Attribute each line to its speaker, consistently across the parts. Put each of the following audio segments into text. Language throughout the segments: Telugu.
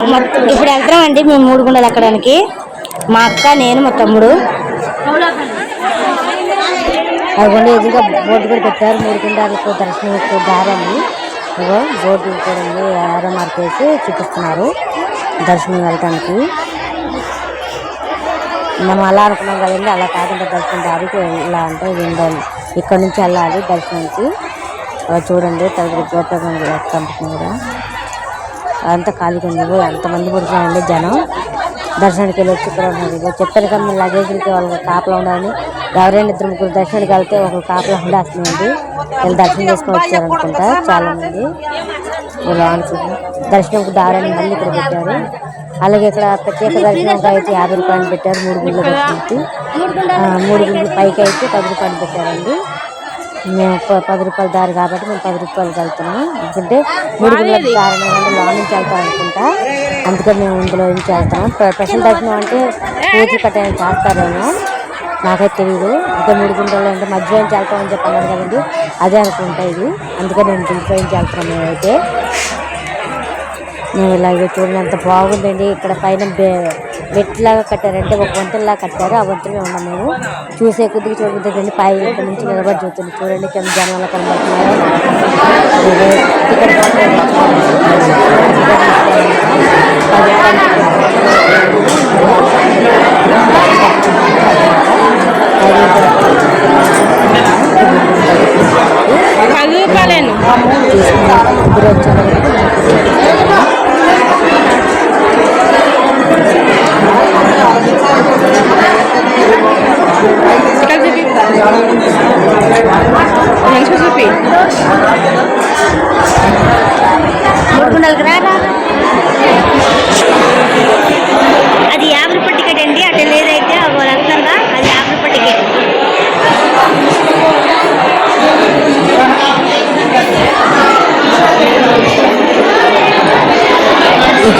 Speaker 1: ఇప్పుడు వెళ్తున్నాం అండి మేము మూడు గుండెలు ఎక్కడానికి. మా అక్క నేను మా తమ్ముడు. అదిగోండి ఎదురుగా బోర్డు కూడా పెట్టారు. మూడు గుండాలకు దర్శనం ఎక్కువ దారని ఇగో బోర్డు కూడా ఉంది. ఆరో మార్కేసి చూపిస్తున్నారు దర్శనం వెళ్ళటానికి. మనం అలా అనుకున్నాం కదండి అలా కాకుండా దర్శనం దారికి ఇలా అంటే ఉండాలి ఇక్కడ నుంచి వెళ్ళాలి దర్శనానికి చూడండి తగ్గ గోపురం కనిపిస్తుంది కదా అంతా ఖాళీగా ఉంది. ఇగో ఎంతమంది పుడుతున్నారండి జనం. దర్శనానికి వెళ్ళి వచ్చి ఇక్కడ ఉన్నారు. చెప్పారు కదా మీ లగేజ్లకి వాళ్ళకి కాపలా ఉండాలని. ఎవరైనా ఇద్దరు ముగ్గురు దర్శనానికి వెళ్తే ఒక కాపలా ఉండేస్తుందండి వీళ్ళు దర్శనం చేసుకొని వచ్చారనుకుంటా చాలామంది ఇలా దర్శనంకి దారాన్ని మళ్ళీ ఇక్కడ పెట్టారు. అలాగే ఇక్కడ ప్రత్యేక దర్శనంకి అయితే యాభై రూపాయలు పెట్టారు. మూడు గుండ్ల దర్శనంకి మూడు గుండ్ల పైకి అయితే పది రూపాయలు పెట్టారండి. మేము పది రూపాయల దారి కాబట్టి మేము పది రూపాయలకి వెళ్తున్నాం. ఎందుకంటే మూడు గుండ్ల దారి అనేది నుంచి వెళ్తాం అనుకుంటా. అందుకని మేము ఇందులో నుంచి వెళ్తాం ప్ర- స్పెషల్ దర్శనం అంటే పూజలు కట్టాయని చేస్తారేమో? నాకైతే తెలియదు ఇంకా మూడు గుంటల్లో అంటే మధ్యలో నుంచి వెళ్తామని చెప్పి అన్నారు కదండి. అదే అనుకుంటా ఇది. అందుకని నేను దీంట్లో నుంచి వెళ్తున్నాం మేమైతే. మేము ఇలాగే చూడండి ఎంత బాగుందండి. ఇక్కడ పైన మెట్లాగా కట్టారంటే ఒక వంతెనలా కట్టారు. ఆ వంతెన ఉన్నాం మేము చూసే కొద్దిగా చూడబుద్దండి పై ఇక్కడ నుంచి నిలబడి చూస్తుంది చూడండి కింద జనాలు కనబడుతున్నారు. పది
Speaker 2: రూపాయలేను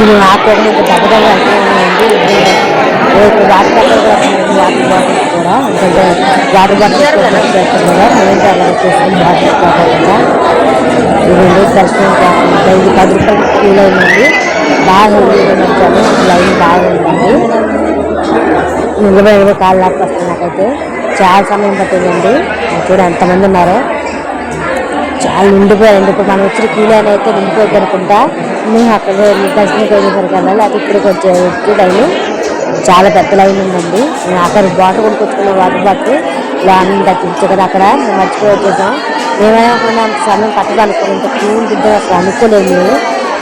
Speaker 1: ఇప్పుడు ఇంకా దగ్గరగా వెళ్తున్నామండి ఇప్పుడు వాటర్ బాటిల్ వాటర్ బాటిల్స్ కూడా ఎందుకంటే వాటర్ బాటిల్స్ కూడా మేము అలా వచ్చేసాం వాటర్ బాటిల్ కూడా ఇదండి దర్శనం కోసం ఇది పది రూపాయలు బాగా లైన్ నిజమే ఏదో కాళ్ళు లాక్కొస్తుంది నాకైతే. చాలా సమయం పట్టిందండి. చూడ ఎంతమంది ఉన్నారో. చాలా నిండిపోయారండి ఇప్పుడు మనం వచ్చిన క్యూ లైన్ అయితే నిండిపోయింది అనుకుంటా. మేము అక్కడ దర్శనంకి వెళ్ళేసరికి వెళ్ళాలి. అది ఇక్కడికి వచ్చే వచ్చే లైన్ చాలా పెద్ద లైన్ ఉందండి. నేను అక్కడ బాటిల్ కొనుక్కొచ్చుకున్న వాటర్ బాటిల్ ల్యాండ్ దక్కించు కదా అక్కడ. మేము మర్చిపోయి వచ్చేసాం. మేమైనా అనుకున్నాం అంత సమయం పట్టదు అనుకోలేదు ఇంత క్యూ ఉంటుంది అసలు అనుకోలేదు మేము.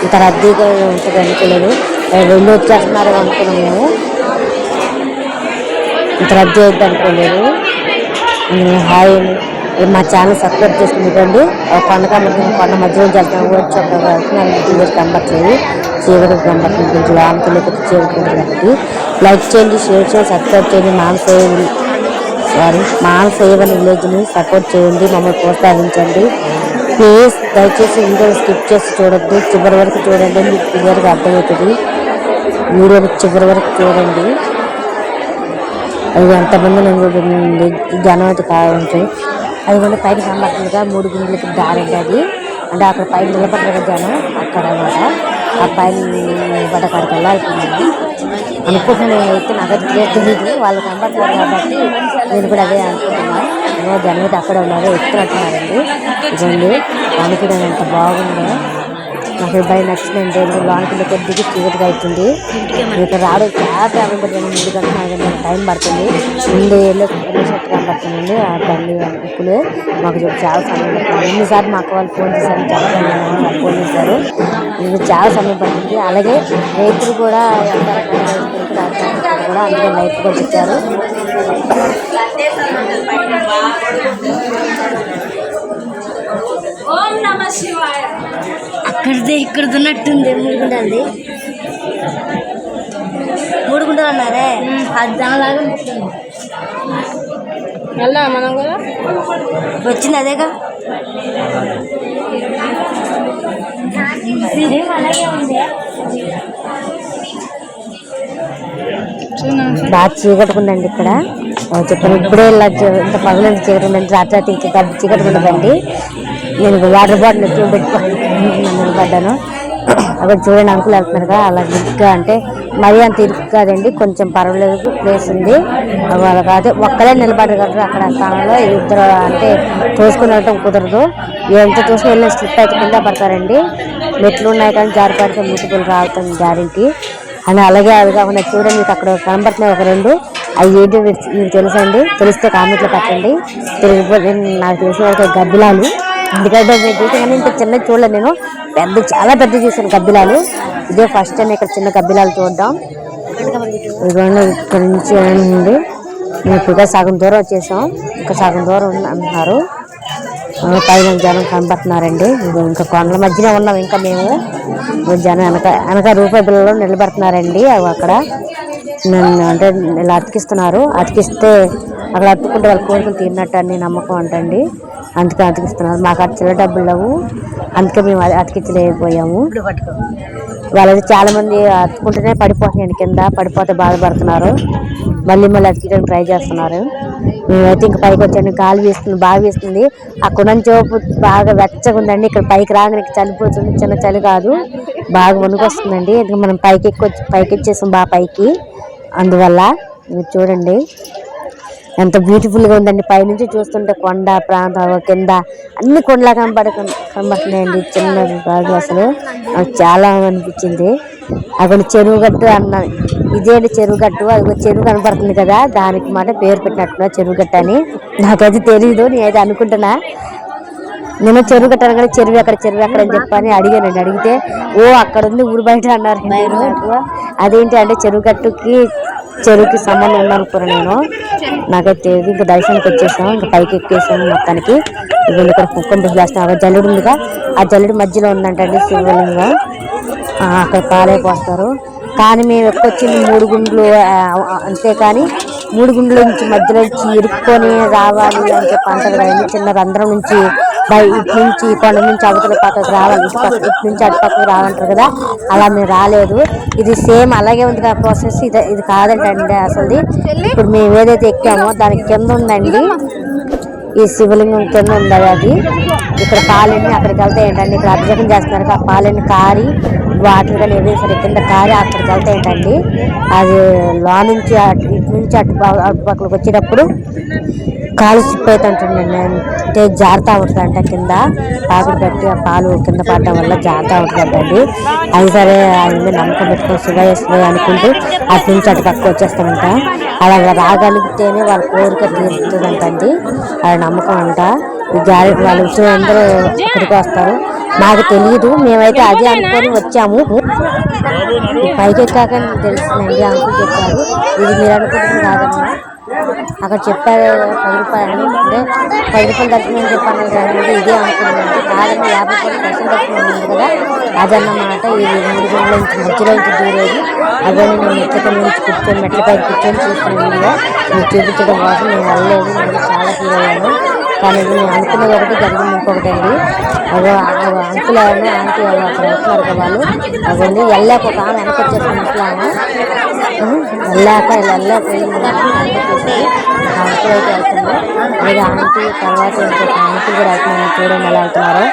Speaker 1: ఇంత రద్దీగా ఉంటుంది అనుకోలేదు. వెళ్ళి వచ్చేస్తున్నారు అనుకున్నాం మేము. ఇంత రద్దీ అవుతుంది అనుకోలేదు. హాయ్ మా ఛానల్ సబ్స్క్రైబ్ చేసుకుంటండి కొండక మధ్య కొండ మధ్యలో వెళ్తాం. వచ్చి అక్కడ వెళ్తున్నాను ఇంటి కనబట్టలేదు చీకటి కనబడుతుంది కొంచెం లోనికి వెళ్ళి చీకటి కాబట్టి. లైక్ చేయండి షేర్ చేయండి సబ్స్క్రైబ్ చేయండి. మానసేవ సారీ మానసేవని విలేజ్ని సపోర్ట్ చేయండి. మమ్మల్ని ప్రోత్సహించండి. ప్లీజ్ దయచేసి వీడియో స్కిప్ చేసి చూడొద్దు. చివరి వరకు చూడండి. మీకు క్లియర్గా అర్థమవుతుంది. వీడియోని చివరి వరకు చూడండి. అది ఎంతమంది నేను జనం అయితే కావాలి అది కూడా పైన కనబడుతుందిగా మూడు గుండెలకి దారండి అది. అంటే అక్కడ పైన నిలబడ్డారు జనం అక్కడ అన్నమాట ఆ పైన నిలబడ్డ కాడికి వెళ్ళాల్సింది అనుకుంటున్నాను అయితే నాకు అది క్లియర్ తెలియదు వాళ్ళు కనబడుతున్నారు కాబట్టి నేను కూడా అదే అనుకుంటున్నాను జనం అయితే అక్కడ ఉన్నారు ఎక్కుతున్నట్టున్నారండి ఇదండి అనుకున్నాను ఎంత బాగుందో. నాకు ఈ నచ్చిందండి నచ్చిందండి లోనికి కొద్దిగా చీకటిగా అవుతుంది. ఇక్కడ రావడం చాలా ట్రావెల్ పడుతుంది మూడు గంటల నాలుగు గంటల టైం పడుతుంది. ముందు ఎల్లో ఎల్లో షర్ట్ కనబడుతుందండి ఆ బండి ఇప్పుడు మాకు చాలా సమయం పడుతుంది. ఎన్నిసార్లు మా అక్క వాళ్ళు ఫోన్ చేశారు? చాలా సమయం పడుతుంది. ఫోన్ చేశారు. ఇది చాలా సమయం పడుతుంది. అలాగే రైతులు కూడా ఎంత రకంగా కూడా అందులో లైఫ్ కూడా ఇచ్చారు అక్కడిదే ఇక్కడ ఉన్నట్టుంది మూడు గుంటలది మూడు గుంటలు అన్నారే అది దానిలాగా ఉంటుంది.
Speaker 2: వెళ్దాం మనం కూడా?
Speaker 1: వచ్చింది అదేగా. అలాగే ఉంది? బాగా చీకట్టుకుందండి ఇక్కడ. ఆ, చెప్పాను ఇప్పుడే ఇలా ఇంత పగలంత చీకటి ఉందండి రాత్రి ఇంకా చీకటి ఉండదండి నేను వాటర్ బాటిల్ ఎక్కువ పెట్టుకొని నిలబడ్డాను. అక్కడ చూడండి అంకులు వెళ్తున్నారు కదా అలా ఇరుగ్గా అంటే మరీ అంత ఇరుకు కాదండి కొంచెం పర్వాలేదు ప్లేస్ ఉంది. అలా కాదు ఒక్కరే నిలబడగలరు అక్కడ స్థానంలో. ఇద్దరు అంటే తోసుకుని వెళ్ళటం కుదరదు. ఎంత తోసుకుని వెళ్ళిన స్లిప్ అయితే కింద పడతారండి. మెట్లు ఉన్నాయి కానీ జారి పడితే ముట్టుకుని రావటం జారింటి అని అలాగే అది కాకుండా చూడండి మీకు అక్కడ కనబడుతున్నాయి ఒక రెండు. అవి ఏంటో మీకు తెలుసండి? తెలిస్తే కామెంట్లో పెట్టండి. తెలియకపోతే నాకు తెలిసిన వరకు గబ్బిలాలు. ఎందుకంటే నేను చూసాను కానీ ఇంత చిన్న చూడలేదు నేను. పెద్ద చాలా పెద్ద చూసాను గబ్బిలాలు. ఇదే ఫస్ట్ టైం ఇక్కడ చిన్న గబ్బిలాలు చూడడం. ఇదిగోండి ఇక్కడ నుంచి ఉంది ఇప్పుడు సగం దూరం వచ్చేసాం. ఇంకా సగం దూరం అంటున్నారు పైన జనం కనబడుతున్నారండి. ఇంకా కొండల మధ్యనే ఉన్నాం ఇంకా మేము. జనం వెనక వెనక రూపాయి బిల్లలో నిలబడుతున్నారండి. అవి అక్కడ నన్ను అంటే ఇలా అతికిస్తున్నారు. అతికిస్తే అక్కడ అతుక్కుంటే వాళ్ళ కోరికలు తిన్నట్టు అని నమ్మకం అంటండి. అందుకే అతికిస్తున్నారు మాకు అటు చిల్ల డబ్బులు లేవు. అందుకే మేము అది అతికించలేకపోయాము. వాళ్ళది చాలా మంది అతుకుంటేనే పడిపోతున్నాయండి కింద. పడిపోతే బాధపడుతున్నారు. మళ్ళీ మళ్ళీ అతికించడానికి ట్రై చేస్తున్నారు. మేమైతే ఇంకా పైకి వచ్చాను గాలి వీస్తుంది బాగా వీస్తుంది. అక్కడ నుంచి చూపు బాగా వెచ్చగా ఉందండి. ఇక్కడ పైకి రాగానే చలిపోతుంది చిన్న చలి కాదు. బాగా వణుకొస్తుందండి ఇంకా మనం పైకి ఎక్కువ పైకి వచ్చేసాం బాగా పైకి. అందువల్ల మీరు చూడండి. ఎంత బ్యూటిఫుల్గా ఉందండి. పైనుంచి చూస్తుంటే కొండ ప్రాంతం కింద అన్ని కొండలా కనబడ కనబడుతున్నాయండి చిన్న కాదు అసలు నాకు చాలా అనిపించింది. అక్కడ చెరువు గట్టు అన్న ఇదేంటి చెరువు గట్టు. అది చెరువు కనపడుతుంది కదా. దానికి మాట పేరు పెట్టినట్టున్నా చెరువు గట్టు అని. నాకైతే తెలియదు నేనైతే అనుకుంటున్నా. నేను చెరువు కట్టాను కానీ చెరువు ఎక్కడ చెరువు ఎక్కడ అని చెప్పని అడిగానండి. అడిగితే ఓ అక్కడ ఉంది ఊరు బయట అన్నారు. అదేంటి అంటే చెరువు గట్టుకి చెరువుకి సంబంధం ఉందనుకున్నా నేను నాకైతే ఇంకా దర్శనానికి వచ్చేసాం. ఇంకా పైకి ఎక్కేసాం మొత్తానికి. ఇప్పుడు ఇక్కడ కుక్కం చేస్తాం జల్లుడు ఉందిగా. ఆ జల్లుడు మధ్యలో ఉందంటండి శివలింగం. అక్కడ పాలే పోస్తారు కానీ మేము ఎక్కువచ్చింది మూడు గుండ్లు అంతే కానీ అంతేకాని మూడు గుండ్ల నుంచి మధ్యలో నుంచి ఇరుక్కొని రావాలి అని చెప్పి అంటారు కదండి. చిన్న రంధ్రం నుంచి ఇటు నుంచి కొండ నుంచి అవతల పక్కకు రావాలి. ఇటు ఇటు నుంచి అటు పక్కకు రావాలంటారు కదా. అలా మేము రాలేదు. ఇది సేమ్ అలాగే ఉంది కదా ప్రాసెస్. ఇది ఇది కాదంటండి అసలు ఇప్పుడు మేము ఏదైతే ఎక్కామో దాని కింద ఉందండి. ఈ శివలింగం కింద ఉంది అది. ఇక్కడ పాలన్నీ అక్కడికి వెళ్తే ఏంటండి? ఇక్కడ అభిషేకం చేస్తున్నారు. ఆ పాలన్నీ కారి వాటర్ కానీ ఏదైనా సరే కింద కారి అక్కడికి వెళ్తే ఏంటండి? అది లో నుంచి అటు ఇటు నుంచి అటు అటు పక్కలకు వచ్చేటప్పుడు కాలు స్లిప్ అవుతుంటుందండి అంటే జారుతా ఉంటుందంట కింద పాకుడు కట్టి ఆ పాలు కింద పడడం వల్ల జారుతా ఉంటుందండి అది సరే అయింది నమ్మకం పెట్టుకొని శివయ్య శివయ్య అనుకుంటూ అటు నుంచి అటు పక్క వచ్చేస్తామంట అలా రాగలిగితేనే వాళ్ళ కోరిక తీరుతుందంటండి. అది నమ్మకం అంట. ఈ జారి వాళ్ళు అందరూ ఇక్కడికి వస్తారు. నాకు తెలియదు మేమైతే అదే అనుకొని వచ్చాము. పైకి ఎక్కాక తెలిసిందండి అంకుల్ చెప్పారు. ఇది మీరు అనుకుంటుంది కాదమ్మా అక్కడ చెప్పారు పది రూపాయలు అంటే పది రూపాయలు దర్శనం అని చెప్పాను కదండి ఇదే అనుకున్నాను. కాదండి యాభై రూపాయలు దర్శనం దర్శనం ఉంది కదా. అదన్నమాట ఇది మూడు గంటల నుంచి మధ్యలో నుంచి దూరేది. అదే నేను మెట్ల నుంచి కూర్చొని మెట్లపై కూర్చొని చూస్తున్న వీడియో మీకు చూపించడం కోసం నేను వెళ్ళలేదు. నేను చాలా ఫీల్ అయ్యాను. కానీ నేను అనుకున్నది ఒకటి జరిగింది ఇంకొకటి అండి. అదో అంకుల్ ఎవరు ఆంటీ ఎవరు అక్కడ వెళ్తున్నారు కదా వాళ్ళు. అదండి వెళ్ళాక ఒక ఆమె వెనక వచ్చేసి ముసలామె వెళ్ళాక ఇలా వెళ్ళాక పోయింది అంకుల్ అయితే వెళ్తుంది అలాగే ఆంటీ తర్వాత ఇంకొక ఆంటీ కూడా వెళ్తున్నాను చూడండి ఎలా వెళ్తున్నారు.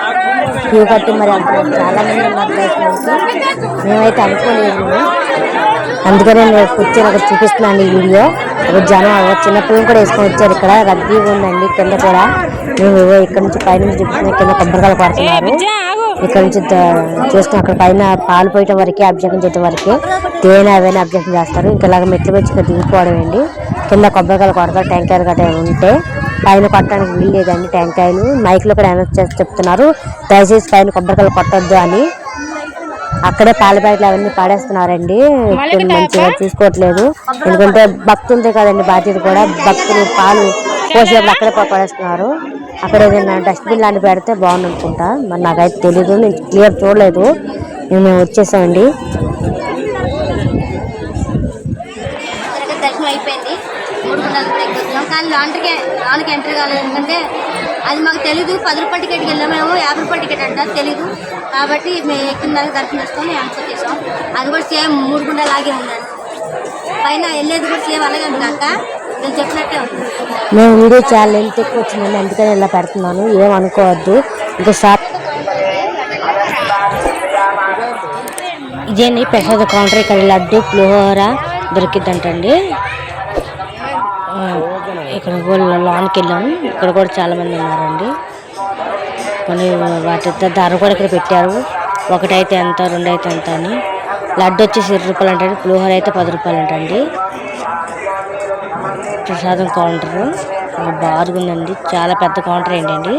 Speaker 1: క్యూ కట్టి మరి వెళ్తున్నారు చాలామంది ఉన్నారు దర్శనానికి మేమైతే అనుకోలేదు. అందుకనే నేను కూర్చొని అక్కడ చూపిస్తున్నాను ఈ వీడియో. ఒక జనం చిన్న పిల్లలు కూడా వేసుకొని వచ్చారు ఇక్కడ. రద్దీగా ఉందండి కింద కూడా. మేము ఇక్కడ నుంచి పైన నుంచి చూపిస్తున్నాం కింద కొబ్బరికాయలు పడుతున్నారు ఇక్కడ నుంచి చూస్తున్నాం అక్కడ పైన పాలు పోయటం వరకే అభిషేకం చేయటం వరకే. తేనె అవన్నీ అభిషేకం చేస్తారు. ఇంకా ఇలాగ మెట్లు ఇక్కడ దిగిపోవడం అండి. కింద కొబ్బరికాయలు కొడతారు టెంకాయలు గట్రా ఉంటే. పైన కొట్టడానికి వీలు లేదండి టెంకాయలు. మైక్లో కూడా అనౌన్స్ చేసి చెప్తున్నారు. దయచేసి పైన కొబ్బరికాయలు కొట్టొద్దు అని. అక్కడే పాల ప్యాకెట్లు అవన్నీ పాడేస్తున్నారండి. మంచిగా చూసుకోవట్లేదు ఎందుకంటే భక్తులదే కదండి బాధ్యత కూడా. భక్తులు పాలు పోసేటప్పుడు అక్కడే పడేస్తున్నారు. అక్కడ ఏదైనా డస్ట్బిన్ లాంటి పెడితే బాగుంది అనుకుంటా మరి నాకైతే తెలీదు. నేను క్లియర్ చూడలేదు. మేము వచ్చేసామండి.
Speaker 3: అయిపోయింది. మూడు కూడా కానీ ఎంట్రీ కాలేదు. ఎందుకంటే అది మాకు తెలీదు. పది రూపాయల టికెట్కి వెళ్ళాం మేము యాభై రూపాయల టికెట్ అంట తెలీదు. కాబట్టి మేము ఎక్కిన దాకా దర్శనం చేసుకొని ఆన్సర్ చేసాం అది కూడా సేమ్ మూడు గుండెలు లాగే ఉందండి. పైన వెళ్ళేది కూడా సేమ్ అలాగే ఉంది కాక నేను చెప్పినట్టే ఉంది.
Speaker 1: మేము వీడియో చాలా లెంత్ ఎక్కువ వచ్చిందండి అందుకని ఇలా పెడుతున్నాను. ఏం అనుకోవద్దు. ఇంకా షాప్ ఇదేంటి ప్రసాద కౌంటర్ ఇక్కడ లడ్డు పులిహోర దొరికిద్దంటండి. ఇక్కడ కూడా లోనికి వెళ్ళాము. ఇక్కడ కూడా చాలా మంది ఉన్నారండి. కొన్ని వాటి ధర కూడా ఇక్కడ పెట్టారు. ఒకటైతే ఎంత రెండు అయితే ఎంత అని. లడ్డు వచ్చేసి ఇరవై రూపాయలు అంటండి పులిహోర అయితే పది రూపాయలు అంటండి ప్రసాదం కౌంటర్. బాగుందండి చాలా పెద్ద కౌంటర్ ఏంటండి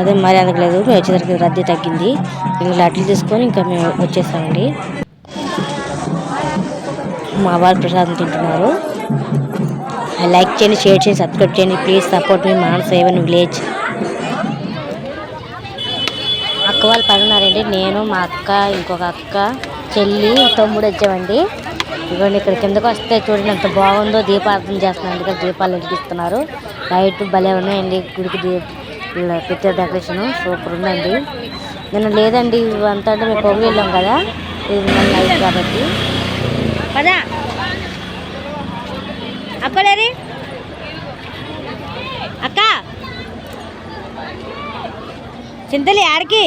Speaker 1: అదే మరి అందుకు లేదు మేము వచ్చేసరికి రద్దీ తగ్గింది. ఇంకా లడ్లు తీసుకొని ఇంకా మేము వచ్చేసామండి మా వారు ప్రసాదం తింటున్నారు. లైక్ చేయండి షేర్ చేయండి సబ్స్క్రైబ్ చేయండి. ప్లీజ్ సపోర్ట్ మీ మాన సేవన్ విలేజ్ అక్క వాళ్ళు పడున్నారండి. నేను మా అక్క ఇంకొక అక్క చెల్లి తమ్ముడు వచ్చామండి. ఇవ్వండి ఇక్కడ కిందకు వస్తే చూడండి ఎంత బాగుందో దీపార్థం చేస్తున్నాను ఇక్కడ దీపాలు వెలిగిస్తున్నారు. లైట్ భలే ఉన్నాయండి. గుడికి దీ పెట్టే డెకరేషన్ సూపర్ ఉందండి. నేను లేదండి ఇవంతా అంటే మేము పొగలు వెళ్ళాం కదా. ఇది మన నైట్ కాబట్టి. పదా. అక్కలేరి అక్క. చింతలి ఆడికి.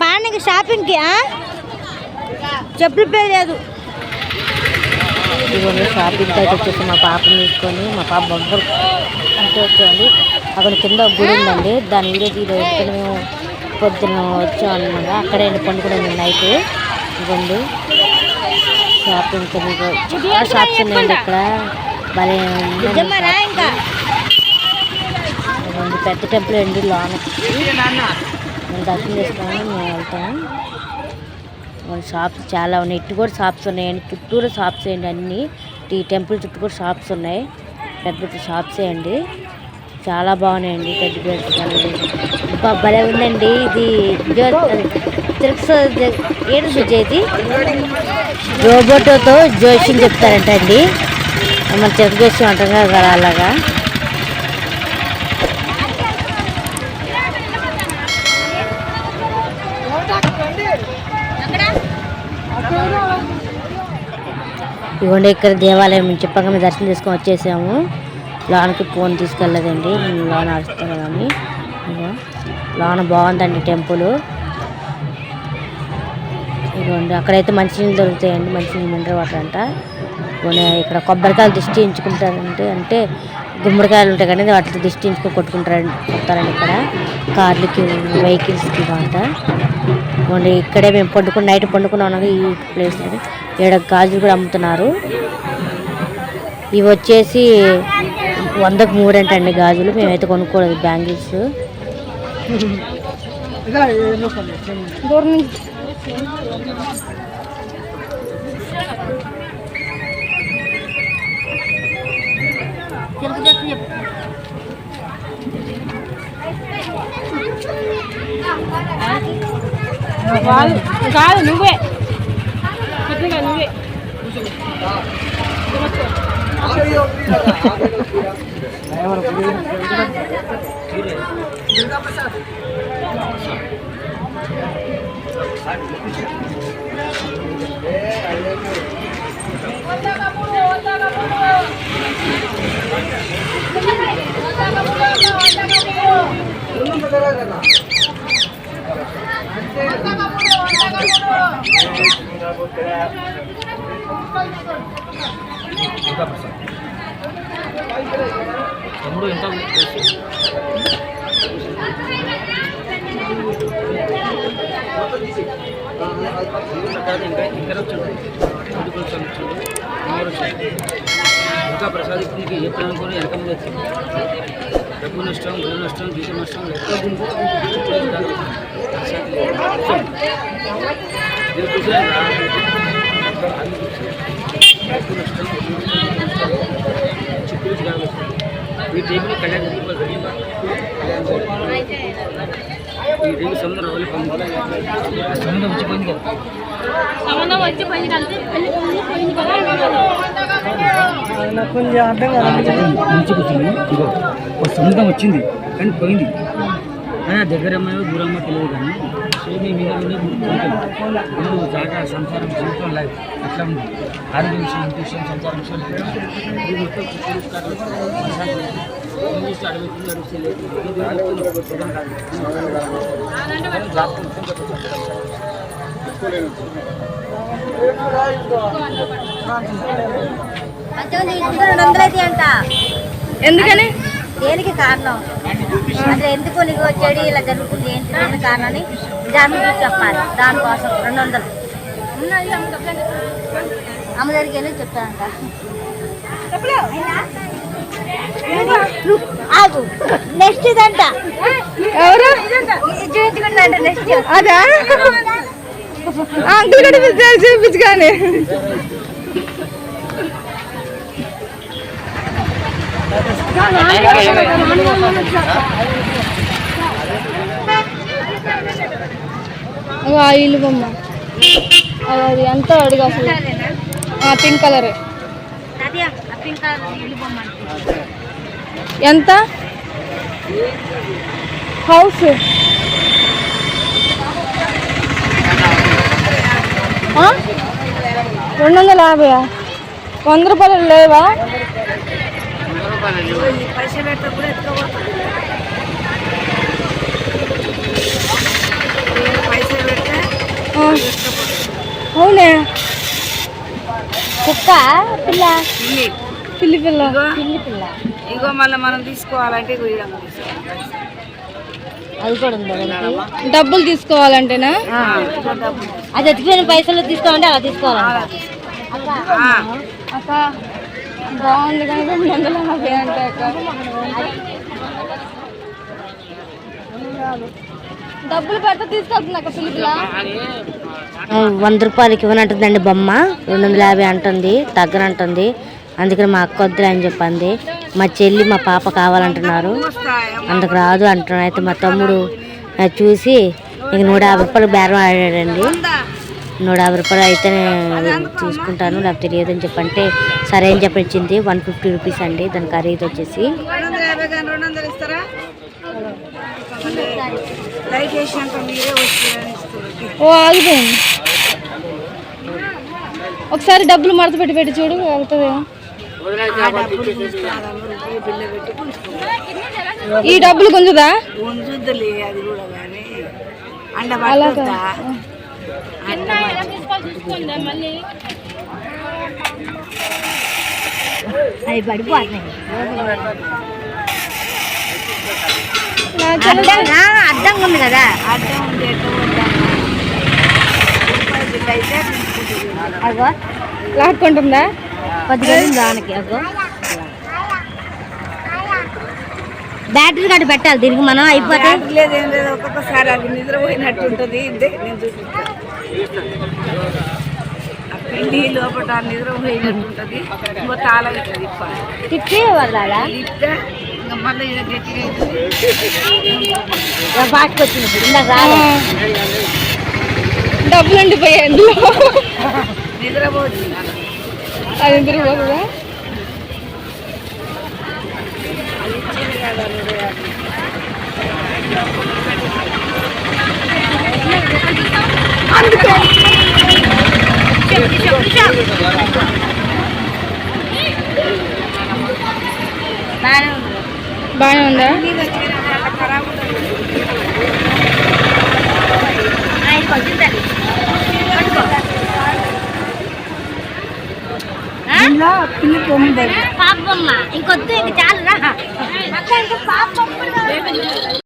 Speaker 1: పానికి షాపింగ్కి చెప్పులు పేరు లేదు. ఇదిగోండి షాపింగ్ అయితే వచ్చేసి మా పాపను తీసుకొని మా పాప బొమ్మలు అంటే వచ్చామండి. అక్కడ కింద గుడి ఉందండి. దాని వీడియో తీయలేదు మేము పొద్దున్న వచ్చామన్నమాట. అక్కడే పండుకున్నాం నైట్. షాపింగ్ చాలా షాప్స్ ఉన్నాయండి ఇక్కడ భలే ఇదిగోండి పెద్ద టెంపుల్ అండి లోనకి మేము దర్శనం చేసుకొని మేము వెళ్తాము మన షాప్స్ చాలా ఉన్నాయి. ఇటు కూడా షాప్స్ ఉన్నాయండి. చుట్టూరు షాప్స్ అండి అన్ని. ఈ టెంపుల్ చుట్టూ కూడా షాప్స్ ఉన్నాయి. పెద్ద పెద్ద షాప్సే అండి. చాలా బాగున్నాయండి పెద్ద పెద్ద భలే ఉందండి. ఇది తెలుసు ఏంటి సుజేది రోబోటోతో జోష్యం చెప్తారంట అండి మన చెత్త జోష్యం అంటాం కదా అలాగా. ఇవ్వండి ఇక్కడ దేవాలయం మేము మేము దర్శనం చేసుకొని వచ్చేసాము. లోనకి ఫోన్ తీసుకెళ్ళలేదండి లోన అరుస్తారు కానీ. లోన బాగుందండి టెంపుల్. ఇదిగోండి అక్కడైతే మంచినీళ్ళు దొరుకుతాయండి మంచినీళ్ళు మినరల్ వాటర్ అంట. ఇదిగోండి ఇక్కడ కొబ్బరికాయలు దిష్టి ఎంచుకుంటారంటే అంటే గుమ్మడికాయలు ఉంటాయి కానీ వాటితో దిష్టి ఎంచుకొని కొట్టుకుంటారండి కొడతారండి ఇక్కడ. కార్లకి వెహికల్స్కి మాట ఇదిగోండి ఇక్కడే మేము పండుకుని నైట్ పండుకున్నాం ఈ ప్లేస్ ఇక్కడ గాజులు కూడా అమ్ముతున్నారు. ఇవి వచ్చేసి వందకు మూడు అంటండి గాజులు మేమైతే కొనుక్కోలేదు బ్యాంగిల్స్.
Speaker 2: దూరం నుంచి కాదు కాదు నువ్వే చెప్పిగా నువ్వే
Speaker 4: తమ్ముడు ఎంత ఇంకా వచ్చాడు ఇంటికి వచ్చాడు ఇంకా ప్రసాద్ నీకు ఏ ప్లాన్ కూడా వెనక ముందు వచ్చింది డబ్బు నష్టం భూ నష్టం జీతం నష్టం ఎక్కడ గుంపు చుట్టూ కాదు. ప్రసాద్ లేదు. కూర్చోండి. మీరు కూర్చోండి రా. అన్ని కూర్చోండి. డబ్బు నష్టం భూ నష్టం, చిక్కులు కాదు ఈ టైంలో కళ్యాణ్ జరిగిపోతుంది ఈ టైం సముద్రం వల్ల సముద్రం వచ్చిపోయింది కదా
Speaker 2: సంబంధం వచ్చి పని కలిసి పెళ్లి పోయింది కదా
Speaker 4: మంచి కూర్చుంది ఇగో ఒక సముద్రం వచ్చింది కానీ పోయింది కానీ ఆ దగ్గర అమ్మాయో దూరం అమ్మో తెలియదు కానీ సేమ్ మీద ఉండే ముందు జాగా సంసారం జీవితం లైఫ్ అట్లా ఉంది ఆరోగ్య విషయం ఇంటి విషయం సంసారం విషయం లేదు. ఇది మొత్తం కుక్కలు, కాకులు, మనశాంతి లేదు. ఏం చేస్తే అడవి పిల్లలు అడుగుతలేదు. ఇది అడుగుతున్నారు. సుఖం కాదు. కానీ జాగ్రత్త మొత్తం కట్టుకోవాలి.
Speaker 3: అంతేముంది ఇంటికి రెండు వందలు అయితే అంట
Speaker 2: ఎందుకని
Speaker 3: దేనికి కారణం అసలు ఎందుకు నీకు వచ్చేది ఇలా జరుగుతుంది ఏంటి దేని కారణం అని దాని గురించి చెప్పాలి దానికోసం రెండు వందలు అమ్మ దగ్గరికి వెళ్ళి చెప్తానంట ఆగు నెక్స్ట్ ఇదంట
Speaker 2: ఎవరు
Speaker 3: చూపించుకుంటా నెక్స్ట్
Speaker 2: అదా అంకుల్ కూడా పిలిచారు చూపించు కానీ ఇల్లు బొమ్మ. అది ఎంత అడుగు అసలు.
Speaker 3: Pink colour.
Speaker 2: ఎంత? హౌస్. రెండు వందల యాభై వంద రూపాయలు లేవా. అవునే.
Speaker 3: కుక్క పిల్ల?
Speaker 2: పిల్లి పిల్ల.
Speaker 3: పిల్లి పిల్ల.
Speaker 5: ఇగో మళ్ళీ మనం తీసుకోవాలంటే.
Speaker 3: అది కూడా ఉంది ఒకటి.
Speaker 2: డబ్బులు తీసుకోవాలంటేనా?
Speaker 3: అది ఎత్తిపోయిన పైసలు తీసుకోవాలంటే అలా తీసుకోవాలంట
Speaker 5: ఆ,
Speaker 2: అక్క బాగుంది కానీ రెండు వందల యాభై అంటే అక్క. డబ్బులు పెడితే తీసుకెళ్తుంది అక్క
Speaker 1: ఆ, వంద రూపాయలకి ఇవ్వనంటుందండి బొమ్మ. రెండు వందల యాభై అంటుంది తగ్గనంటుంది అందుకని మా అక్క వద్దులే అని చెప్పింది. మా చెల్లి మా పాప కావాలంటున్నారు. అందుకు రాదు అంటున్నాను. అయితే మా తమ్ముడు చూసి ఇంక నూట యాభై రూపాయలు బేరం ఆడాడండి. నూట యాభై రూపాయలు అయితే నేను తీసుకుంటాను నాకు తెలియదు అని చెప్పంటే సరే అని చెప్పించింది వన్ ఫిఫ్టీ రూపీస్ అండి. దాని ఖరీదు వచ్చేసి.
Speaker 2: ఓ ఆగిపోయింది. ఒకసారి డబ్బులు మడత పెట్టి పెట్టి చూడు
Speaker 5: బిల్లు పెట్టి
Speaker 2: ఈ డబ్బులు కొంచెదా
Speaker 5: ఉంచుద్దులే అది కూడా కానీ. అండ
Speaker 3: అడ్డంగా ఉంది కదా.
Speaker 5: అడ్డం ఉంది
Speaker 3: అగో
Speaker 2: లాక్కుంటుందా?
Speaker 3: కొద్దిగా దానికి అగో. బ్యాటరీ కార్డు పెట్టాలి దీనికి మనం అయిపోతే.
Speaker 5: లేదు ఏం లేదు ఒక్కొక్కసారి అది నిద్రపోయినట్టు ఉంటుంది ఇదే నేను చూపిస్తాను ఆ పిండి లోపల నిద్రపోయినట్టు ఉంటుంది ఇంకో తాళం ఇట్లా తిప్పాలి.
Speaker 3: తిప్పి వదలాలా
Speaker 5: తిప్పితే ఇంకా మళ్ళీ ఇది గట్టిగా అవుతుంది
Speaker 3: బాట్కి వచ్చింది. ఇందాక
Speaker 2: డబ్బులు ఉండిపోయాయి
Speaker 5: నిద్రపోతుంది
Speaker 2: అది తిరిగిపోతుందా
Speaker 3: బాగానే ఉంది
Speaker 2: బాగానే ఉందా
Speaker 3: ఆ, ఇది కొంచెం తగ్గి. పట్టుకో. ఆ? పాప బొమ్మ ఇంకొద్దు ఇంక చాలు